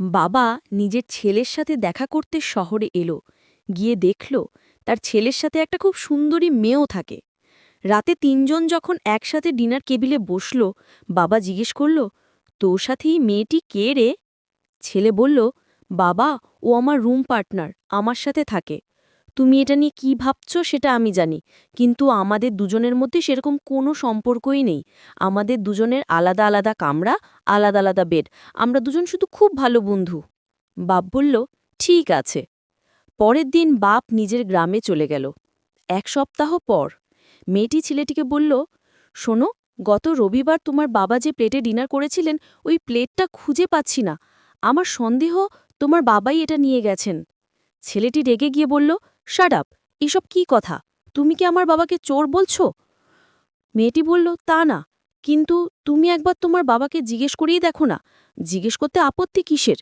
বাবা নিজের ছেলের সাথে দেখা করতে শহরে এলো। গিয়ে দেখল, তার ছেলের সাথে একটা খুব সুন্দরী মেয়েও থাকে। রাতে তিনজন যখন একসাথে ডিনার কেবিলে বসল, বাবা জিজ্ঞেস করল, তোর সাথেই মেয়েটি কে রে? ছেলে বলল, বাবা, ও আমার রুম পার্টনার, আমার সাথে থাকে। তুমি এটা নিয়ে কি ভাবছ সেটা আমি জানি। কিন্তু আমাদের দুজনের মধ্যে সেরকম কোনো সম্পর্কই নেই। আমাদের দুজনের আলাদা আলাদা কামরা, আলাদা আলাদা বেড। আমরা দুজন শুধু খুব ভালো বন্ধু। বাপ বলল, ঠিক আছে। পরের দিন বাপ নিজের গ্রামে চলে গেল। এক সপ্তাহ পর মেয়েটি ছেলেটিকে বলল, শোনো, গত রবিবার তোমার বাবা যে প্লেটে ডিনার করেছিলেন, ওই প্লেটটা খুঁজে পাচ্ছি না। আমার সন্দেহ, তোমার বাবাই এটা নিয়ে গেছেন। ছেলেটি রেগে গিয়ে বলল শাট আপ এসব কি কথা? তুমি কি আমার বাবাকে চোর বলছো? মেয়েটি বলল, তা না। কিন্তু তুমি একবার তোমার বাবাকে জিজ্ঞেস করেই দেখো না। জিজ্ঞেস করতে আপত্তি কিসের?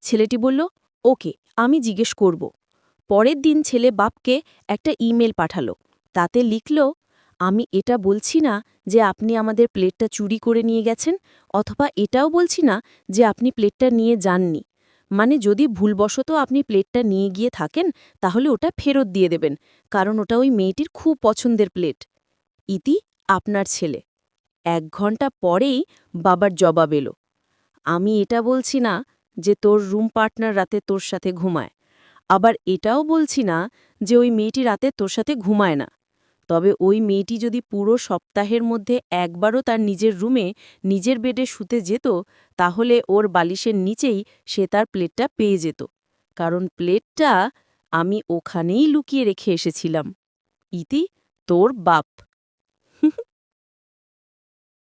ছেলেটি বলল, ওকে, আমি জিজ্ঞেস করব। পরের দিন ছেলে বাপকে একটা ইমেল পাঠালো। তাতে লিখল, আমি এটা বলছি না যে আপনি আমাদের প্লেটটা চুরি করে নিয়ে গেছেন, অথবা এটাও বলছি না যে আপনি প্লেটটা নিয়ে যাননি। মানে যদি ভুলবশত আপনি প্লেটটা নিয়ে গিয়ে থাকেন, তাহলে ওটা ফেরত দিয়ে দেবেন, কারণ ওটা ওই মেয়েটির খুব পছন্দের প্লেট। ইতি, আপনার ছেলে। এক ঘণ্টা পরেই বাবার জবাব এলো। আমি এটা বলছি না যে তোর রুম পার্টনার রাতে তোর সাথে ঘুমায়। আবার এটাও বলছি না যে ওই মেয়েটি রাতে তোর সাথে ঘুমায় না। তবে ওই মেয়েটি যদি পুরো সপ্তাহের মধ্যে একবারও তার নিজের রুমে নিজের বেডে শুতে যেত, তাহলে ওর বালিশের নিচেই সে তার প্লেটটা পেয়ে যেত। কারণ প্লেটটা আমি ওখানেই লুকিয়ে রেখে এসেছিলাম। ইতি, তোর বাপ।